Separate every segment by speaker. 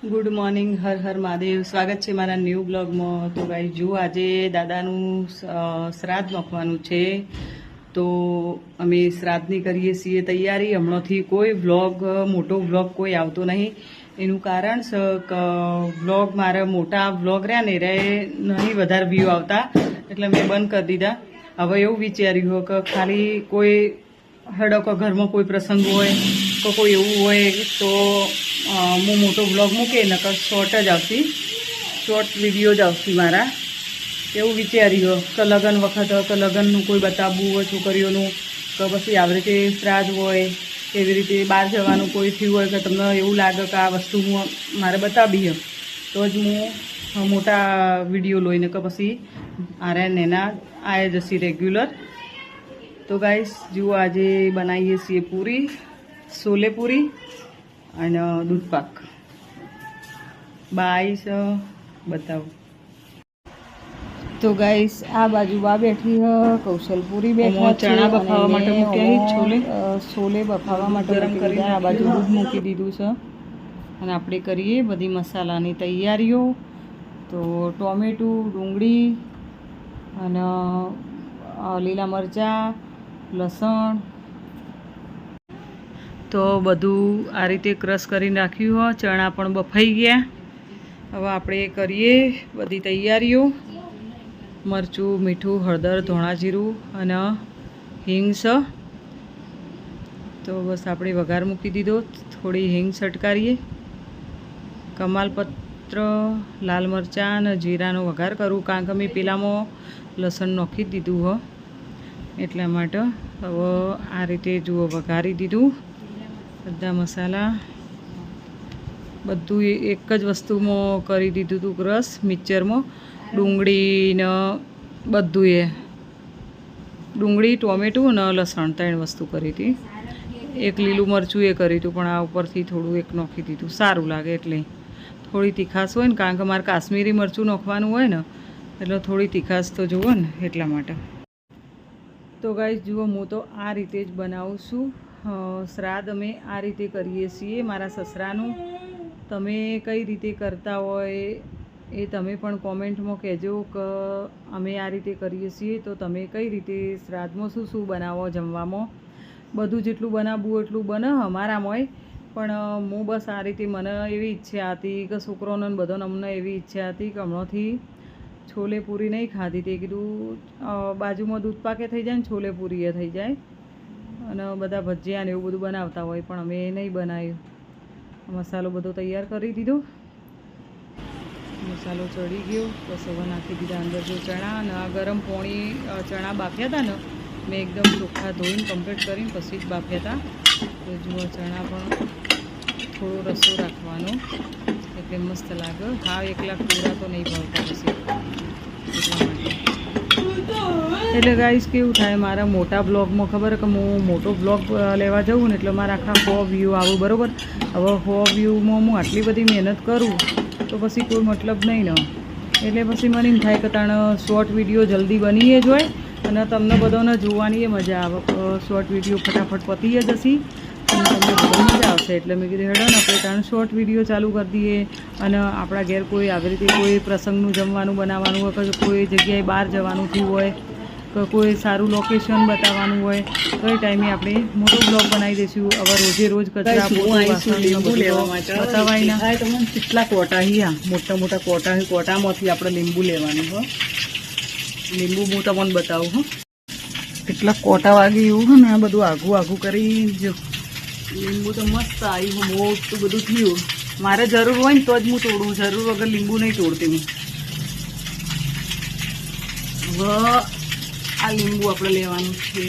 Speaker 1: Good morning, Har Har Mahadev. સ્વાગત છે મારા ન્યૂ બ્લોગમાં. તો ભાઈ, જો આજે દાદાનું શ્રાદ્ધ મૂકવાનું છે, તો અમે શ્રાદ્ધની કરીએ છીએ તૈયારી. હમણાંથી કોઈ વ્લોગ મોટો વ્લોગ કોઈ આવતો નહીં. એનું કારણ વ્લોગ મારા મોટા વ્લોગ રહ્યા ને, રે નહીં વધારે વ્યૂ આવતા. એટલે મેં બંધ કરી દીધા. હવે એવું વિચાર્યું કે ખાલી કોઈ હડકો ઘરમાં કોઈ પ્રસંગ હોય કે કોઈ એવું હોય, તો હું મોટો બ્લોગ મૂકે નકર શોર્ટ જ આવતી. શોર્ટ વીડિયો જ આવતી મારા. એવું વિચાર્યું કે લગ્ન વખત કે લગ્નનું કોઈ બતાવવું હોય, છોકરીઓનું કે પછી આવી રીતે શ્રાદ્ધ હોય, એવી રીતે બહાર જવાનું કોઈ થયું હોય, કે તમને એવું લાગે કે આ વસ્તુ હું મારે બતાવી તો જ હું મોટા વીડિયો લઈને કે પછી આરે નેના આયા જશી રેગ્યુલર તો ગાઈસ જુઓ આજે બનાવીએ છીએ પૂરી, છોલે પૂરી. અને દૂધપાક. બાઈસ બતાવો.
Speaker 2: તો ગાઈસ આ બાજુ બા બેઠી હ કૌશલપુરી બેઠા
Speaker 1: ચણા બફાવા માટે મૂક્યા છોલે.
Speaker 2: છોલે બફાવા માટે
Speaker 1: ગરમ કરી
Speaker 2: આ બાજુ દૂધ મૂકી દીધું છે. અને આપણે કરીએ બધી મસાલાની તૈયારીઓ. તો ટોમેટું ડુંગળી અને લીલા મરચાં લસણ
Speaker 1: તો બધું આ રીતે ક્રશ કરીને રાખ્યું હોય ચણા પણ બફાઈ ગયા. હવે આપણે કરીએ બધી તૈયારીઓ. મરચું, મીઠું, હળદર ધોણા જીરું અને હિંગ તો બસ આપણે વઘાર મૂકી દીધો. થોડી હિંગ સટકારીએ કમાલપત્ર, લાલ મરચાં અને જીરાનો વઘાર કરું. કારણ કે મેં પેલામાં લસણ નાખી દીધું હો. એટલા માટે હવે આ રીતે જુઓ, વઘારી દીધું. બધા મસાલા, બધું એક જ વસ્તુમાં કરી દીધું હતું રસ, મિક્સરમાં. ડુંગળી ને બધું એ. ડુંગળી, ટોમેટું અને લસણ ત્રણ વસ્તુ કરી હતી. એક લીલું મરચું એ કર્યું હતું, પણ આ ઉપરથી થોડું એક નાખી દીધું. સારું લાગે એટલે. થોડી તીખાશ હોય ને, કારણ કે મારે કાશ્મીરી મરચું નાખવાનું હોય ને, એટલે થોડી તીખાશ તો જુઓ ને, એટલા માટે. તો ગાઈશ જુઓ, હું તો આ રીતે જ બનાવું છું. શ્રાદ્ધ અમે આ રીતે કરીએ છીએ. મારા સસરાનું તમે કઈ રીતે કરતા હોય એ તમે પણ કોમેન્ટમાં કહેજો કે અમે આ રીતે કરીએ છીએ. તો તમે કઈ રીતે શ્રાદ્ધમાં શું શું બનાવો જમવામાં? બધું જેટલું બનાવવું એટલું બને અમારામાં હોય પણ હું બસ આ રીતે મને એવી ઈચ્છા હતી કે છોકરોને બધાને અમને એવી ઈચ્છા હતી કે હમણાંથી છોલે પૂરી નહીં ખાધી. તે કીધું બાજુમાં દૂધ પાકે થઈ જાય ને છોલે પૂરી એ થઈ જાય. અને બધા ભજીયા ને એવું બધું બનાવતા હોય પણ અમે નહીં બનાવ્યું. મસાલો બધો તૈયાર કરી દીધો. મસાલો ચડી ગયો બસ હવે નાખી દીધા અંદર જો ચણા અને આ ગરમ પોણી ચણા બાફ્યા હતા ને, મેં એકદમ ચોખ્ખા ધોઈને કમ્પ્લીટ કરીને પછી જ બાફ્યા હતા તો જુઓ ચણા પણ થોડો રસો રાખવાનો, એટલે મસ્ત લાગે. હા એકલા પૂરા તો નહીં ભાવતા પછી. એટલા માટે. એટલે ગાઈસ કેવું થાય? મારા મોટા બ્લોગમાં ખબર કે હું મોટો બ્લોગ લેવા જાઉં ને એટલે મારા આખા હો વ્યૂ આવું, બરાબર? હવે હો વ્યૂમાં હું આટલી બધી મહેનત કરું, તો પછી કોઈ મતલબ નહીં ને. એટલે પછી મને એમ થાય કે તાણ શોર્ટ વીડિયો જલ્દી બનીએ જ હોય, અને તમને બધાને જોવાની એ મજા આવે. શોર્ટ વીડિયો ફટાફટ પતી જ જશી અને તમને મજા આવશે. એટલે મેં કીધું, હેડો ને, આપણે તાણ શોર્ટ વીડિયો ચાલુ કરી દઈએ. અને આપણા ઘેર કોઈ આવી રીતે કોઈ પ્રસંગનું જમવાનું બનાવવાનું હોય કે કોઈ જગ્યાએ બહાર જવાનું થયું હોય કે કોઈ સારું લોકેશન બતાવવાનું હોય તો એ ટાઈમે આપણે મોટો બ્લોગ બનાવી દઈશું. હવે રોજે રોજ કચરા બતાવાય કેટલા કોટા અહીંયા મોટા મોટા કોટા કોટામાંથી આપણે લીંબુ લેવાનું હો. લીંબુ હું તમને બતાવું હો. કેટલા કોટા વાગે એવું ને આ બધું આઘું આઘું કરી જો. લીંબુ તો મસ્ત આવ્યું મોટું બધું થયું. મારે જરૂર હોય ને તો જ હું તોડું, જરૂર વગર લીંબુ નહીં તોડતી હું. આ લીંબુ આપણે લેવાનું છે.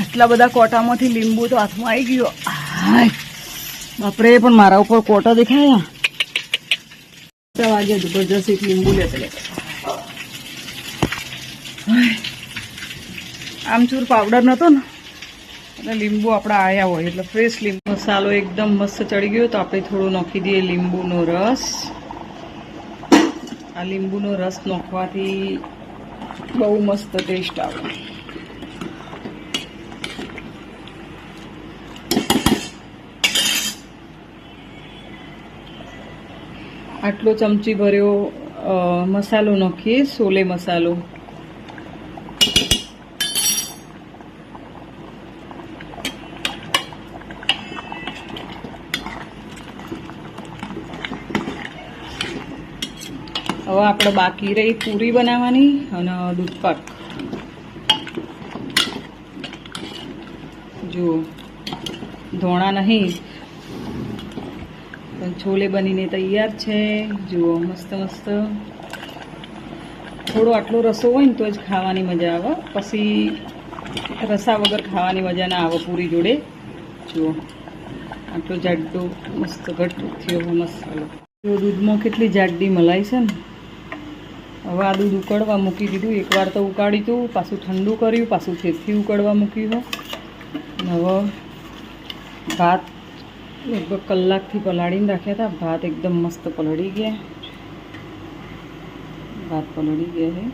Speaker 1: આટલા બધા કોટામાંથી લીંબુ તો હાથમાં આવી ગયો. બાપરે, પણ મારા ઉપર કોટા દેખાયા. વાગે જબરજસ્ત એક લીંબુ લેતા લેતા. આમચૂર પાવડર નતો ને? એટલે લીંબુ આપણા આયા હોય, એટલે ફ્રેશ લીંબુ. મસાલો એકદમ મસ્ત ચડી ગયો તો આપણે થોડું નાખી દઈએ લીંબુનો રસ. આ લીંબુનો રસ નાખવાથી બહુ મસ્ત ટેસ્ટ આવે. આટલો ચમચી ભર્યો મસાલો નાખીએ, સોલે મસાલો. હવે આપણે બાકી રહી પૂરી બનાવવાની અને દૂધપાક જુઓ. ધોણા નહીં. પણ છોલે બનીને તૈયાર છે. જુઓ, મસ્ત મસ્ત. થોડો આટલો રસો હોય ને તો જ ખાવાની મજા આવે. પછી રસા વગર ખાવાની મજા ના આવે પૂરી જોડે. જુઓ. આટલો જાડો, મસ્ત ઘટ થયો મસાલો દૂધમાં કેટલી જાડી મલાઈ છે ને. હવે આ દૂધ ઉકળવા મૂકી દીધું. એકવાર તો ઉકાળી હતું પાછું ઠંડુ કર્યું, પાછું ફેરથી ઉકળવા મૂક્યું હવે ભાત લગભગ કલાકથી પલાળીને રાખ્યા હતા. ભાત એકદમ મસ્ત પલળી ગયા. ભાત પલળી ગયા છે.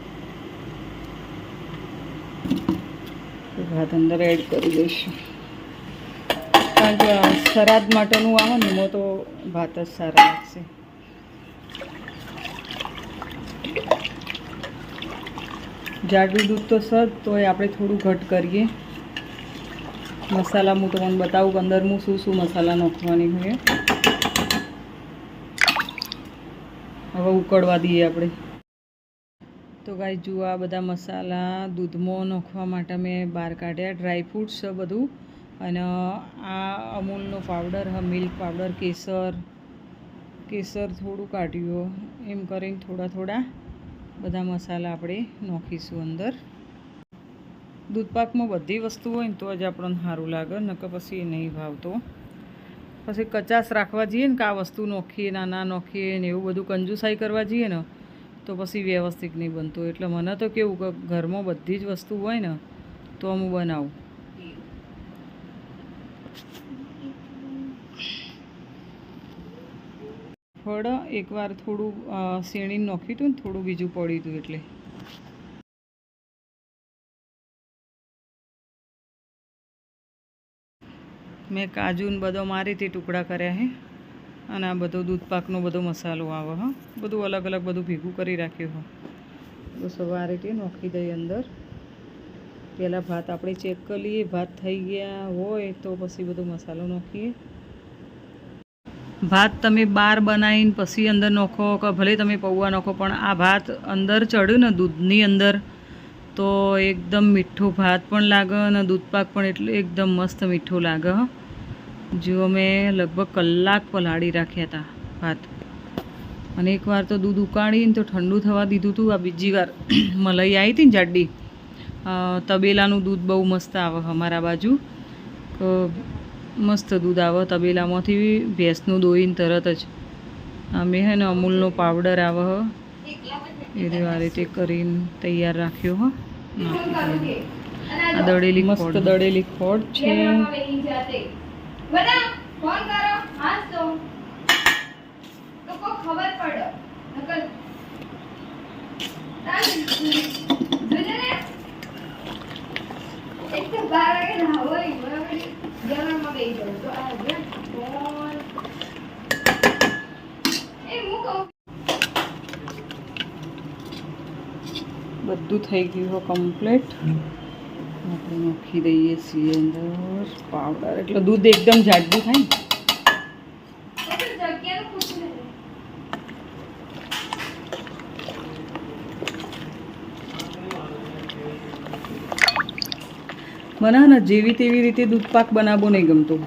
Speaker 1: ભાત અંદર એડ કરી દઈશું. કારણ કે સરાદ માટેનું આવે ને, એમાં તો ભાત જ સારા લાગશે. જાડું દૂધ તો સજ તોય આપણે થોડું ઘટ કરીએ. મસાલા હું તમને બતાવું કે અંદર હું શું શું મસાલા નાખવાની હોય. હવે ઉકળવા દઈએ આપણે. તો ગાય જુઓ આ બધા મસાલા દૂધમાં નાખવા માટે મેં બહાર કાઢ્યા. ડ્રાય ફ્રૂટ્સ છે બધું. અને આ અમૂલનો પાવડર હા મિલ્ક પાવડર કેસર. કેસર થોડું કાઢ્યું. એમ કરીને થોડા થોડા બધા મસાલા આપણે નાખીશું અંદર. દૂધપાકમાં બધી વસ્તુ હોય ને તો જ આપણને સારું લાગે, નકર પછી નહીં ભાવતો. પછી કચાશ રાખવા જઈએ ને કે આ વસ્તુ નોખીએ ના ના નોખીએ ને એવું બધું કંજુસાઈ કરવા જઈએ ને, તો પછી વ્યવસ્થિત નહીં બનતું. એટલે મને તો કેવું કે ઘરમાં બધી જ વસ્તુ હોય ને, તો હું બનાવું. ફળ એકવાર થોડું શેણી નાખ્યું હતું ને થોડું બીજું પડ્યું હતું એટલે. મેં કાજુ ને મારી રીતે ટુકડા કર્યા હે. અને આ બધો દૂધપાકનો બધો મસાલો આવે, હા. બધું અલગ અલગ બધું ભેગું કરી રાખ્યું, હો. બસ હવે આ રીતે નાખી દઈએ અંદર. પહેલાં ભાત આપણે ચેક કરી લઈએ. ભાત થઈ ગયા હોય તો પછી બધો મસાલો નાખીએ. ભાત તમે બાર બનાવીને પછી અંદર નાખો કે ભલે તમે પૌવા નાખો, પણ આ ભાત અંદર ચડ્યું ને દૂધની અંદર, તો એકદમ મીઠું ભાત પણ લાગે અને દૂધપાક પણ એટલું એકદમ મસ્ત મીઠું લાગે. જો મેં લગભગ કલાક પલાળી રાખ્યા હતા ભાત. અને એકવાર તો દૂધ ઉકાળીને તો ઠંડુ થવા દીધું હતું આ બીજી વાર મલાઈ આવી હતી ને જાડી તબેલાનું દૂધ બહુ મસ્ત આવે અમારા બાજુ. મસ્ત દૂધ આવે તબેલામાંથી ભેંસનું દોઈને તરત જ. અમે હે ને અમૂલનો પાવડર આવે હ. એ રીતે આ રીતે કરીને તૈયાર રાખ્યો હ. આ દળેલી મસ્ત દળેલી ખોડ છે.
Speaker 3: ખબર પડે. એક તો બાર વાગે ના હોય બરાબર હું
Speaker 1: બધું થઈ ગયું હોય કમ્પ્લીટ આપણે નાખી દઈએ છીએ અંદર. પાવડર એટલે દૂધ એકદમ જાડું થાય ને
Speaker 3: તો જગ્યાનું પૂછું નહીં
Speaker 1: મને ને જેવી તેવી રીતે દૂધપાક બનાવવો નહીં ગમતો.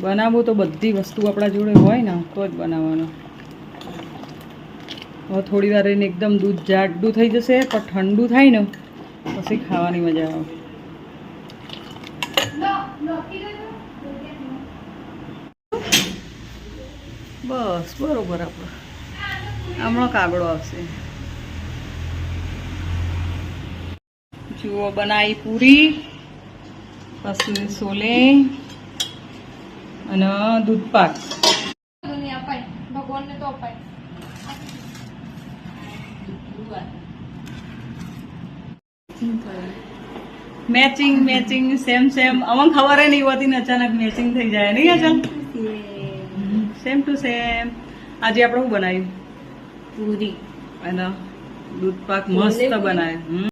Speaker 1: બનાવવો તો બધી વસ્તુ આપણા જોડે હોય ને તો જ બનાવવાનો. હવે થોડી વાર એને એકદમ દૂધ જાડું થઈ જશે, પણ ઠંડુ થાય ને, પછી ખાવાની મજા આવે. બસ, બરોબર આપણો. હમણાં કાગડો આવશે. જુઓ બનાવી પૂરી. પછી સોલે અને દૂધપાક
Speaker 3: દુનિયા ભગવાનને તો અપાય.
Speaker 1: મેચિંગ મેચિંગ સેમ સેમ અમને ખબર નહીં હોતી ને અચાનક મેચિંગ થઈ જાય. નહીં અચલ સેમ ટુ સેમ આજે આપણે શું બનાવ્યું? પૂરી. અને દૂધ પાક મસ્ત બનાવે હમ.